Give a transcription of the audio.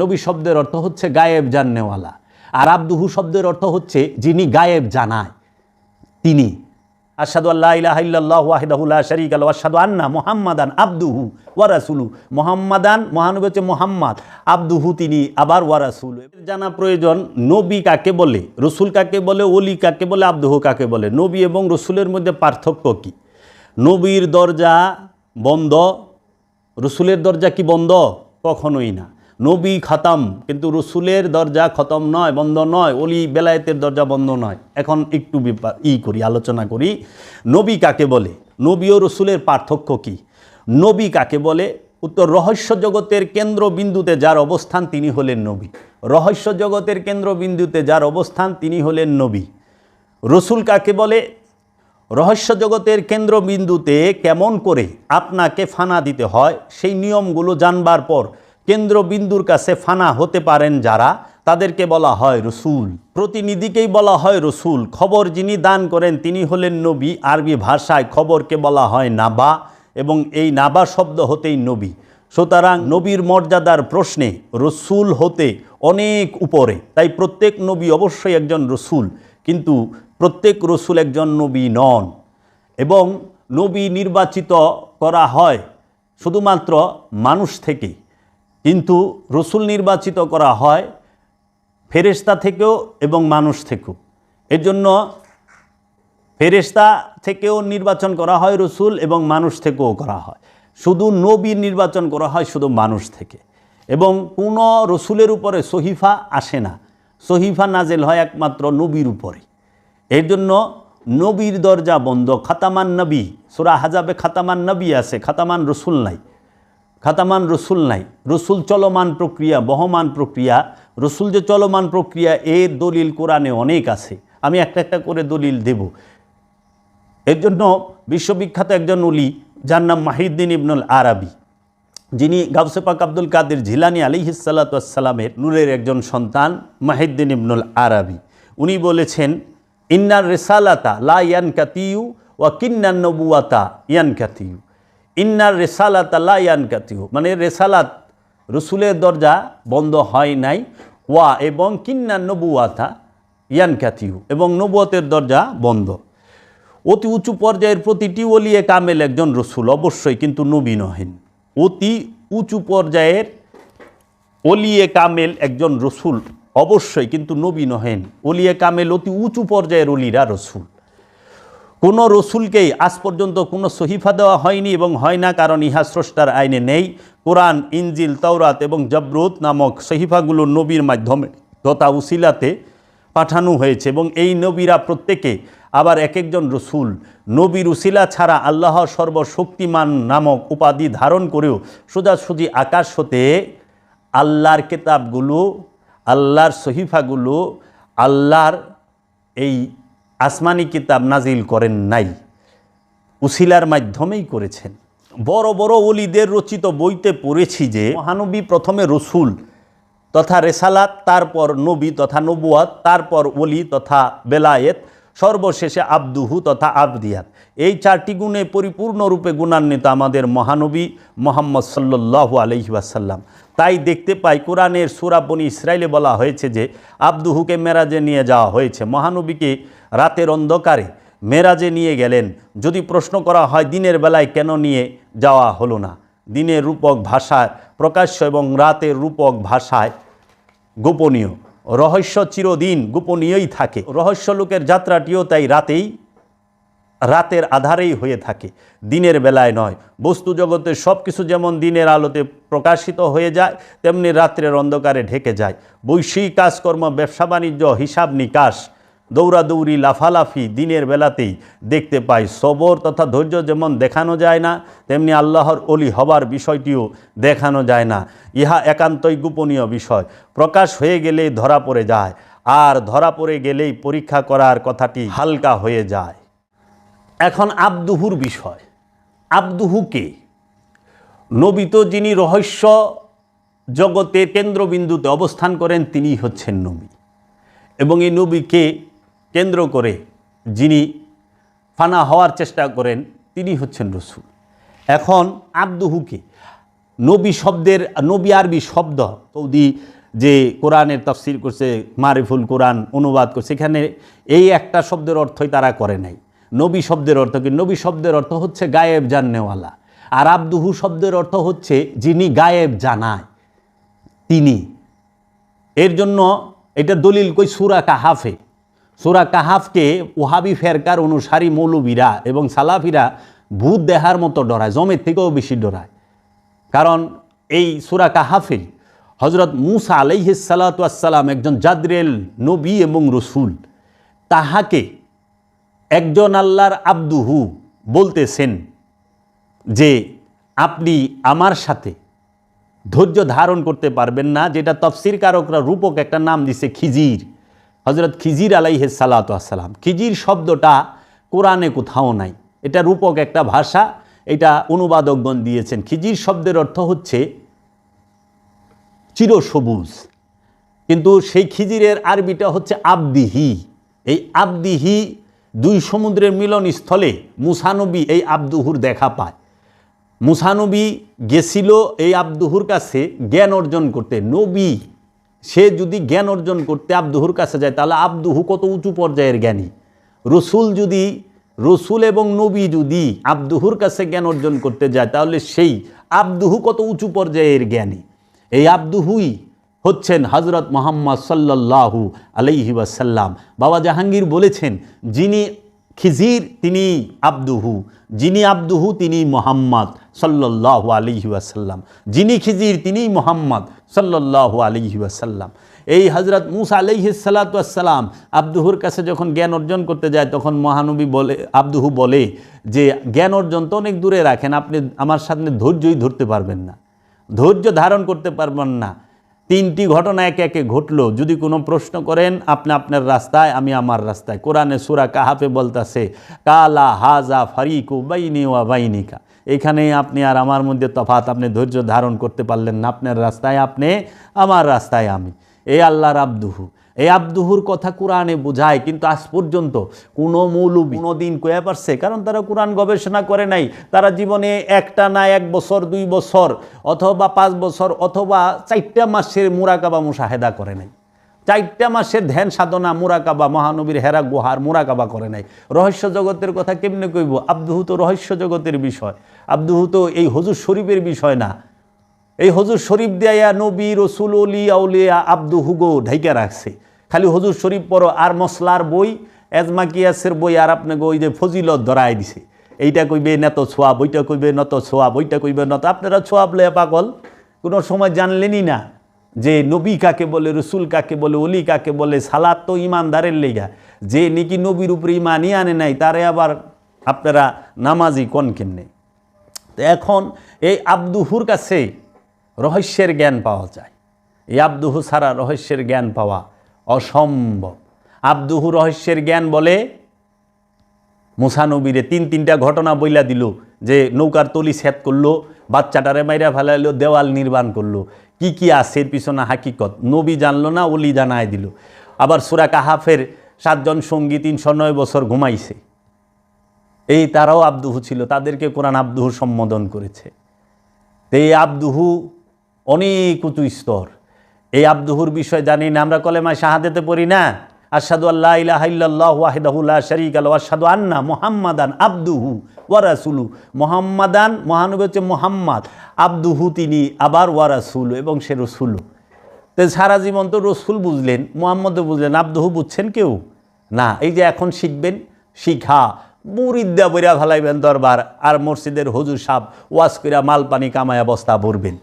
নবী শব্দের অর্থ হচ্ছে গায়েব জাননেওয়ালা। আর আব্দুহু শব্দের অর্থ হচ্ছে যিনি গায়েব জানায়, তিনি। আসাদু আল্লাহ ইলাহা ইল্লাল্লাহু ওয়াহদাহু লা শারীকা লাহু, আশহাদু আন্না মুহাম্মাদান আবদুহু ওয়া রাসূলু মুহাম্মাদান, মহানবী হচ্ছে মুহাম্মদ, আব্দুহু তিনি আবার ওয়ারাসুল জানা প্রয়োজন, নবী কাকে বলে, রসুল কাকে বলে, ওলি কাকে বলে, আব্দুহু কাকে বলে? নবী এবং রসুলের মধ্যে পার্থক্য কি? নবীর দরজা বন্ধ, রসুলের দরজা কি বন্ধ? কখনোই না। নবী খতম, কিন্তু রসুলের দরজা খতম নয়, বন্ধ নয় অলি বেলায়েতের দরজা বন্ধ নয়। এখন একটু বিপা ই করি, আলোচনা করি। নবী কাকে বলে? নবী ও রসুলের পার্থক্য কি? নবী কাকে বলে? উত্তর, রহস্য জগতের কেন্দ্রবিন্দুতে যার অবস্থান তিনি হলেন নবী। রহস্য জগতের কেন্দ্রবিন্দুতে যার অবস্থান তিনি হলেন নবী। রসুল কাকে বলে? রহস্য জগতের কেন্দ্রবিন্দুতে কেমন করে আপনাকে ফানা দিতে হয়, সেই নিয়মগুলো জানবার পর কেন্দ্রবিন্দুর কাছে ফানা হতে পারেন যারা, তাদেরকে বলা হয় রসুল। প্রতিনিধিকেই বলা হয় রসুল। খবর যিনি দান করেন, তিনি হলেন নবী। আরবি ভাষায় খবরকে বলা হয় নাবা এবং এই নাবা শব্দ হতেই নবী। সুতরাং নবীর মর্যাদার প্রশ্নে রসুল হতে অনেক উপরে। তাই প্রত্যেক নবী অবশ্যই একজন রসুল, কিন্তু প্রত্যেক রসুল একজন নবী নন। এবং নবী নির্বাচিত করা হয় শুধুমাত্র মানুষ থেকে। কিন্তু রসুল নির্বাচিত করা হয় ফেরেশতা থেকেও এবং মানুষ থেকেও। এর জন্য ফেরেশতা থেকেও নির্বাচন করা হয় রসুল এবং মানুষ থেকেও করা হয়। শুধু নবী নির্বাচন করা হয়, শুধু মানুষ থেকে। এবং কোনো রসুলের উপরে সহিফা আসে না। সহিফা নাজেল হয় একমাত্র নবীর উপরে। এর জন্য নবীর দরজা বন্ধ। খাতামান নবী, সুরা হাজাবে খাতামান নবী আছে, খাতামান রসুল নাই। খাতামান রসুল নাই। রসুল চলমান প্রক্রিয়া, বহমান প্রক্রিয়া। রসুল যে চলমান প্রক্রিয়া এর দলিল কোরআনে অনেক আছে। আমি একটা একটা করে দলিল দেব। এর জন্য বিশ্ববিখ্যাত একজন উলি, যার নাম মাহিদ্দিন ইবনুল আরাবি। যিনি গাউসেপাক আব্দুল কাদের ঝিলানি আলী হিসালাতামের নূরের একজন সন্তান মাহিদ্দিন ইবনুল আরাবি। উনি বলেছেন, ইন্নার রেসালাতা লা ইয়ান কাতিউ ওয়া কিন্নান নবুয়াতা ইয়ান কাতিউ ইন্নার রেসালাতা ইয়ান কাতিউ মানে রেসালাত, রসুলের দরজা বন্ধ হয় নাই। ওয়া এবং কিন্নান নবুয়াতা ইয়ান কাতিউ এবং নবুয়তের দরজা বন্ধ। অতি উঁচু পর্যায়ের প্রতিটি ওলিয়ে কামেল একজন রসুল, অবশ্যই কিন্তু নবী নহেন। অতি উঁচু পর্যায়ের অলিয়ে কামেল একজন রসুল, অবশ্যই কিন্তু নবী নহেন। অলিয়ে কামেল অতি উঁচু পর্যায়ের অলিরা রসুল। কোনো রসুলকেই আজ পর্যন্ত কোনো সহিফা দেওয়া হয়নি এবং হয় না, কারণ ইহা স্রষ্টার আইনে নেই। কোরআন ইঞ্জিল তৌরাত এবং জবরুত নামক সহিফাগুলো নবীর মাধ্যমে তথা উসিলাতে পাঠানো হয়েছে এবং এই নবীরা প্রত্যেকে আবার এক একজন রসুল। নবীর উসিলা ছাড়া আল্লাহ সর্বশক্তিমান নামক উপাধি ধারণ করেও সোজাসুজি আকাশ হতে আল্লাহর কেতাবগুলো, আল্লাহর সহিফাগুলো, আল্লাহর এই আসমানি কিতাব নাজিল করেন নাই, উসিলার মাধ্যমেই করেছেন। বড় বড় অলিদের রচিত বইতে পড়েছি যে, মহানবী প্রথমে রসুল তথা রেসালাত, তারপর নবী তথা নবুয়াত, তারপর অলি তথা বেলায়েত সর্বশেষে আব্দুহু তথা আবদিয়াত এই চারটি গুণে পরিপূর্ণরূপে গুণান্বিত আমাদের মহানবী মোহাম্মদ সাল্লু আলহি ওয়াসাল্লাম। তাই দেখতে পাই, কোরআনের সুরাবনি ইসরায়েলে বলা হয়েছে যে, আব্দুহুকে মেরাজে নিয়ে যাওয়া হয়েছে। মহানবীকে রাতের অন্ধকারে মেরাজে নিয়ে গেলেন। যদি প্রশ্ন করা হয়, দিনের বেলায় কেন নিয়ে যাওয়া হলো না? দিনের রূপক ভাষায় প্রকাশ্য এবং রাতের রূপক ভাষায় গোপনীয়। রহস্য চিরদিন গোপনীয়ই থাকে। রহস্য লোকের যাত্রাটিও তাই রাতেই, রাতের আধারেই হয়ে থাকে। দিনের বেলায় নয়। বস্তু জগতে সব কিছু যেমন দিনের আলোতে প্রকাশিত হয়ে যায়, তেমনি রাত্রের অন্ধকারে ঢেকে যায়। বৈশ্বিক কাজকর্ম ব্যবসা বাণিজ্য হিসাব নিকাশ দৌড়াদৌড়ি, লাফালাফি দিনের বেলাতেই দেখতে পাই সবর তথা ধৈর্য যেমন দেখানো যায় না, তেমনি আল্লাহর অলি হবার বিষয়টিও দেখানো যায় না। ইহা একান্তই গোপনীয় বিষয়। প্রকাশ হয়ে গেলেই ধরা পড়ে যায়, আর ধরা পড়ে গেলেই পরীক্ষা করার কথাটি হালকা হয়ে যায়। এখন আব্দুহুর বিষয়। আব্দুহুকে নবী তো যিনি রহস্য জগতের কেন্দ্রবিন্দুতে অবস্থান করেন তিনি হচ্ছেন নবী। এবং এই নবীকে কেন্দ্র করে যিনি ফানা হওয়ার চেষ্টা করেন, তিনি হচ্ছেন রসুল। এখন আব্দুহুকে নবী শব্দের, নবী আরবি শব্দ সৌদি যে কোরআনের তফসির করছে, মারিফুল কোরআন অনুবাদ করছে এখানে এই একটা শব্দের অর্থই তারা করে নাই। নবী শব্দের অর্থ কি? নবী শব্দের অর্থ হচ্ছে গায়েব জাননেওয়ালা। আর আব্দুহু শব্দের অর্থ হচ্ছে যিনি গায়েব জানায়, তিনি। এর জন্য এটা দলিল কই সুরা কাহাফে। সুরা কাহাফকে ওহাবি ফেরকার অনুসারী মৌলবীরা এবং সালাফিরা ভূত দেহার মতো ডরায়, জমের থেকেও বেশি ডরায়। কারণ এই সুরা কাহাফে হজরত মুসা আলাইহিসালাতাম একজন জাদরেল নবী এবং রসুল, তাহাকে একজন আল্লাহর আব্দুহু বলতেছেন যে, আপনি আমার সাথে ধৈর্য ধারণ করতে পারবেন না, যেটা তফসির কারকরা রূপক একটা নাম দিছে খিজির। হজরত খিজির আলাইহে সালাতাম খিজির শব্দটা কোরআনে কোথাও নাই। এটা রূপক একটা ভাষা, এটা অনুবাদকগণ দিয়েছেন। খিজির শব্দের অর্থ হচ্ছে চিরসবুজ। কিন্তু সেই খিজিরের আরবিটা হচ্ছে আবদিহি। এই আবদিহি দুই সমুদ্রের মিলনস্থলে মুসানবী এই আব্দুহুর দেখা পায়। মুসানবী গেছিল এই আব্দুহুর কাছে জ্ঞান অর্জন করতে। নবী সে যদি জ্ঞান অর্জন করতে আব্দুহুর কাছে যায়, তাহলে আব্দুহু কত উঁচু পর্যায়ের জ্ঞানী। রসুল যদি, রসুল এবং নবী যদি আব্দুহুর কাছে জ্ঞান অর্জন করতে যায়, তাহলে সেই আব্দুহু কত উঁচু পর্যায়ের জ্ঞানী। এই আব্দুহুই হচ্ছেন হজরত মোহাম্মদ সাল্লাল্লাহু আলাইহি ওয়াসাল্লাম। বাবা জাহাঙ্গীর বলেছেন, যিনি খিজির তিনি আব্দুহু, যিনি আব্দুহু তিনি মোহাম্মদ সাল্লাল্লাহু আলাইহি ওয়াসাল্লাম, যিনি খিজির তিনি মোহাম্মদ সাল্লাল্লাহু আলাইহি ওয়াসাল্লাম। এই হজরত মুসা আলাইহি সালাতাম আব্দুহুর কাছে যখন জ্ঞান অর্জন করতে যায়, তখন মহানবী বলে, আব্দুহু বলে যে, জ্ঞান অর্জন তো অনেক দূরে রাখেন, আপনি আমার সামনে ধৈর্যই ধরতে পারবেন না। ধৈর্য ধারণ করতে পারবেন না। তিনটি ঘটনা একে একে ঘটলো। যদি কোনো প্রশ্ন করেন, আপনি আপনার রাস্তায়, আমি আমার রাস্তায়। কোরআনে সুরা কাহাফে বলতাছে, কালা হাজা ফারিকু বাইনি ওয়া বাইনিকা। এখানে আপনি আর আমার মধ্যে তফাত আপনি ধৈর্য ধারণ করতে পারলেন না। আপনার রাস্তায় আপনি, আমার রাস্তায় আমি। এ আল্লাহর আব্দুহু। এই আব্দুহুর কথা কোরআনে বোঝায়, কিন্তু আজ পর্যন্ত কোনো মৌলবী কোনো দিন কয়ে পারছে, কারণ তারা কোরআন গবেষণা করে নাই। তারা জীবনে একটা না এক বছর, দুই বছর, অথবা পাঁচ বছর, অথবা চারটা মাসের মুরাকাবা মুশাহেদা করে নাই। চারটা মাসের ধ্যান সাধনা, মুরাকাবা, মহানবীর হেরা গুহার মুরাকাবা করে নাই। রহস্য জগতের কথা কেমনে কইব? আব্দুহু তো রহস্য জগতের বিষয়। আব্দুহু তো এই হজুর শরীফের বিষয় না। এই হজুর শরীফ দেয়া নবী, রসুল অলিয়া উলিয়া আব্দু, হুগো ঢাইকা রাখছে। খালি হজুর শরীফ পড়ো, আর মশলার বই, এজমা কিয়াসের বই, আর আপনাকে ওই যে ফজিলত ধরাই দিছে। এইটা কইবে নত ছোয়া বইটা কইবে নত ছোয়া বইটা কইবে নত, আপনারা ছোয়াব লয়ে পাগল? কোনো সময় জানলেনই না যে নবী কাকে বলে, রসুল কাকে বলে, অলি কাকে বলে সালাদ তো ইমানদারের লেগা। যে নাকি নবীর উপরে ইমানই আনে নাই, তারে আবার আপনারা নামাজি কোন কেমনে? তো এখন এই আব্দুহুর কাছে রহস্যের জ্ঞান পাওয়া যায়। এই আব্দুহু ছাড়া রহস্যের জ্ঞান পাওয়া অসম্ভব। আব্দুহু রহস্যের জ্ঞান বলে মুসানবীরে তিন তিনটা ঘটনা বইলা দিল যে নৌকার তলি সেট করল, বাচ্চাটারে মাইরা ফেলাইলো, দেওয়াল নির্মাণ করল। কি কি আছে এর পিছনে হাকিকত? নবী জানলো না অলি জানায় দিল। আবার সুরা কাহাফের সাতজন সঙ্গী তিনশো নয় বছর ঘুমাইছে। এই তারাও আব্দুহু ছিল, তাদেরকে কোরআন আব্দুহু সম্বোধন করেছে। এই আব্দুহু অনেক উঁচু স্তর। এই আব্দুহুর বিষয় জানি না, আমরা কলেমায় শাহাদেতে পড়ি না। আসাদু আল্লাহ ওয়াহিদাহুল্লাহ শরিক আল আসাদু আন্না মোহাম্মাদান আব্দুহু ওয়ারাসুলু মোহাম্মাদান, মহানবী হচ্ছে মোহাম্মদ, আব্দুহু তিনি আবার ওয়ারাসুলু এবং সে রসুলু। তো সারা জীবন তো রসুল বুঝলেন, মোহাম্মদও বুঝলেন, আব্দুহু বুঝছেন কেউ? না, এই যে এখন শিখবেন, শিখা মুরিদ্দা বইরা ভালাইবেন দরবার, আর মসজিদের হজুর সাপ ওয়াজ কইরা মাল পানি কামায়া বস্তা ভরবেন।